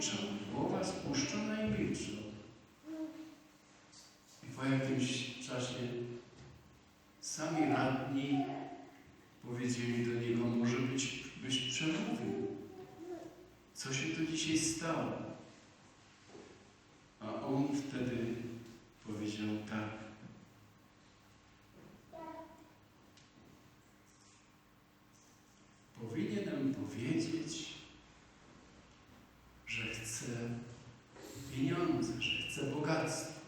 milczał. Głowa spuszczona i milczał. I po jakimś czasie sami radni powiedzieli do niego, może być, byś przemówił. Co się tu dzisiaj stało? A on wtedy powiedział tak. Powinienem powiedzieć, że chcę pieniądze, że chcę bogactwo.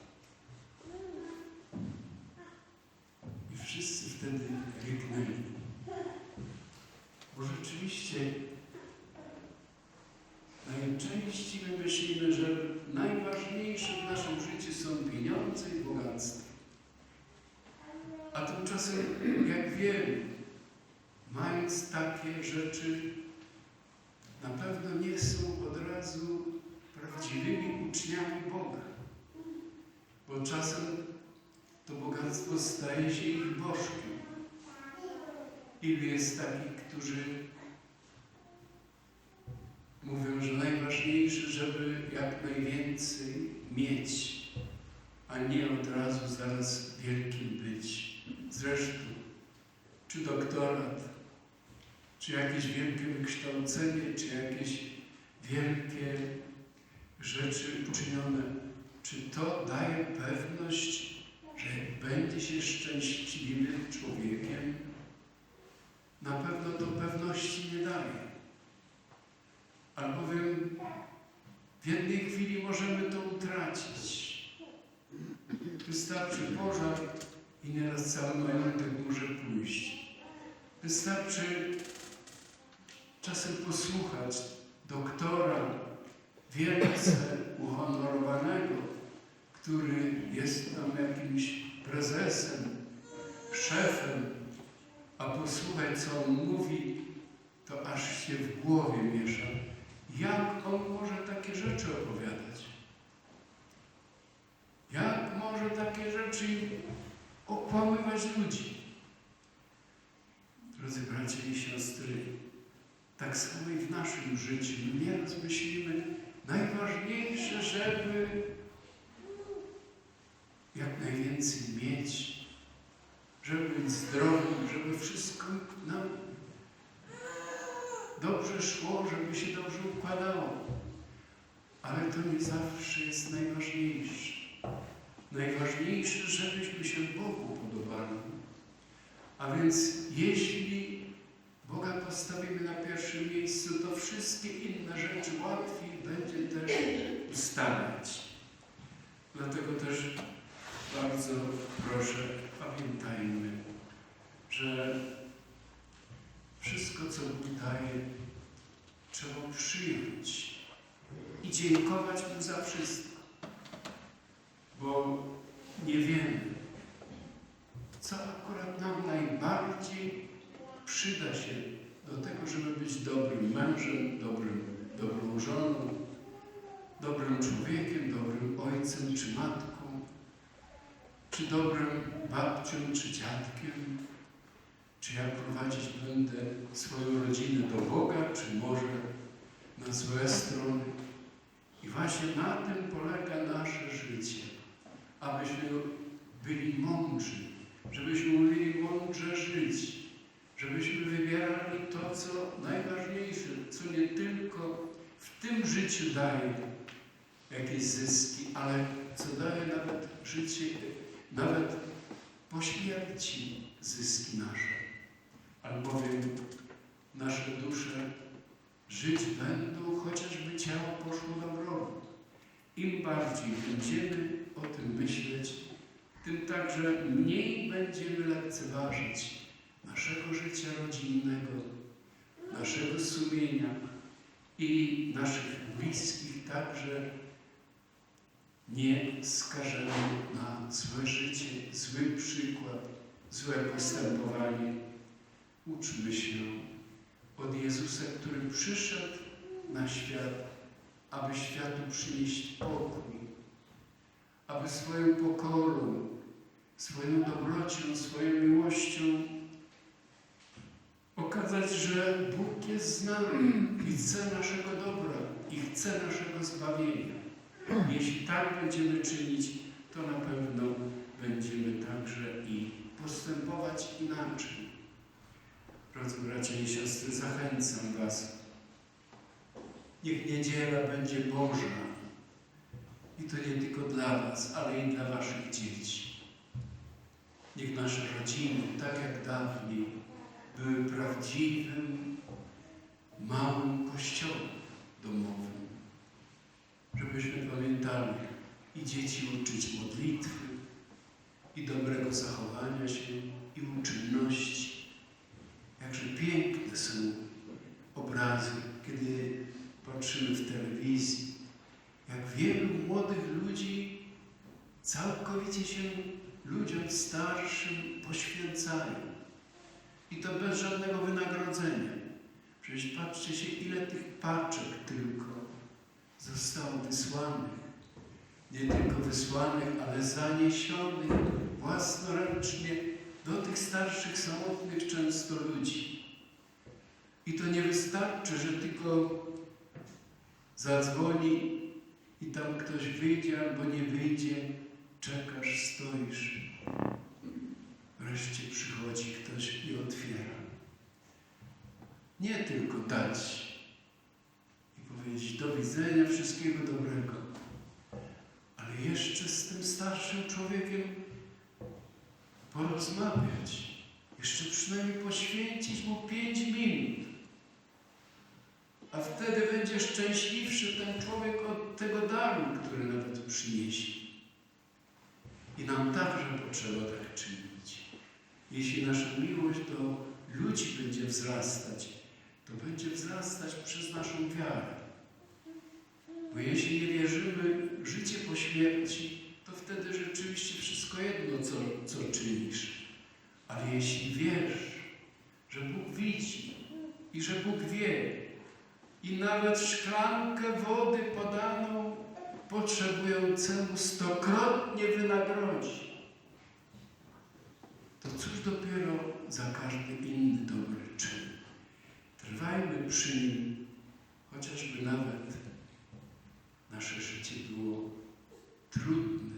I wszyscy wtedy ryknęli. Bo rzeczywiście najczęściej my myślimy, że najważniejsze w naszym życiu są pieniądze i bogactwo. A tymczasem, jak wiemy, mając takie rzeczy, na pewno nie są od razu prawdziwymi uczniami Boga. Bo czasem to bogactwo staje się ich bożkiem. Ilu jest takich, którzy mówią, że najważniejsze, żeby jak najwięcej mieć, a nie od razu zaraz wielkim być. Zresztą, czy doktorat, czy jakieś wielkie wykształcenie, czy jakieś wielkie rzeczy uczynione, czy to daje pewność, że będzie się szczęśliwym człowiekiem? Na pewno to pewności nie daje. Albowiem w jednej chwili możemy to utracić. Wystarczy pożar i nieraz cały majątek może pójść. Wystarczy czasem posłuchać doktora wielce uhonorowanego, który jest tam jakimś prezesem, szefem, a posłuchać, co on mówi, to aż się w głowie miesza. Jak on może takie rzeczy opowiadać? Jak może takie rzeczy okłamywać ludzi? Drodzy bracia i siostry, tak samo i w naszym życiu. Nieraz myślimy, najważniejsze, żeby jak najwięcej mieć, żeby być zdrowym, żeby wszystko nam dobrze szło, żeby się dobrze układało. Ale to nie zawsze jest najważniejsze. Najważniejsze, żebyśmy się Bogu podobali. A więc jeśli Boga postawimy na pierwszym miejscu, to wszystkie inne rzeczy łatwiej będzie też ustalić. Dlatego też bardzo proszę, pamiętajmy, że wszystko, co Bóg daje, trzeba przyjąć i dziękować Mu za wszystko, bo nie wiemy, co akurat nam najbardziej przyda się do tego, żeby być dobrym mężem, dobrym, dobrą żoną, dobrym człowiekiem, dobrym ojcem czy matką, czy dobrym babcią czy dziadkiem, czy ja prowadzić będę swoją rodzinę do Boga, czy może na złe strony. I właśnie na tym polega nasze życie, abyśmy byli mądrzy, żebyśmy umieli mądrze żyć, żebyśmy wybierali to, co najważniejsze, co nie tylko w tym życiu daje jakieś zyski, ale co daje nawet życie, nawet po śmierci zyski nasze. Albowiem nasze dusze żyć będą, chociażby ciało poszło do grobu. Im bardziej będziemy o tym myśleć, tym także mniej będziemy lekceważyć naszego życia rodzinnego, naszego sumienia i naszych bliskich także nie skażemy na złe życie, zły przykład, złe postępowanie. Uczmy się od Jezusa, który przyszedł na świat, aby światu przynieść pokój, aby swoją pokorą, swoją dobrocią, swoją miłością okazać, że Bóg jest z nami i chce naszego dobra i chce naszego zbawienia. Jeśli tak będziemy czynić, to na pewno będziemy także i postępować inaczej. Drodzy bracia i siostry, zachęcam Was. Niech niedziela będzie Boża. I to nie tylko dla Was, ale i dla Waszych dzieci. Niech nasze rodziny, tak jak dawniej, były prawdziwym, małym kościołem domowym. Żebyśmy pamiętali i dzieci uczyć modlitwy, i dobrego zachowania się, i uczynności. Jakże piękne są obrazy, kiedy patrzymy w telewizji, jak wielu młodych ludzi całkowicie się ludziom starszym poświęcają. I to bez żadnego wynagrodzenia. Przecież patrzcie się, ile tych paczek tylko zostało wysłanych. Nie tylko wysłanych, ale zaniesionych własnoręcznie do tych starszych, samotnych często ludzi. I to nie wystarczy, że tylko zadzwoni i tam ktoś wyjdzie albo nie wyjdzie, czekasz, stoisz. Wreszcie przychodzi ktoś i otwiera. Nie tylko dać i powiedzieć do widzenia, wszystkiego dobrego, ale jeszcze z tym starszym człowiekiem porozmawiać. Jeszcze przynajmniej poświęcić mu pięć minut. A wtedy będzie szczęśliwszy ten człowiek od tego daru, który nawet przyniesie. I nam także potrzeba tak czynić. Jeśli nasza miłość do ludzi będzie wzrastać, to będzie wzrastać przez naszą wiarę. Bo jeśli nie wierzymy życie po śmierci, wtedy rzeczywiście wszystko jedno, co, co czynisz. Ale jeśli wiesz, że Bóg widzi i że Bóg wie, i nawet szklankę wody podaną potrzebującemu stokrotnie wynagrodzi, to cóż dopiero za każdy inny dobry czyn. Trwajmy przy nim, chociażby nawet nasze życie było trudne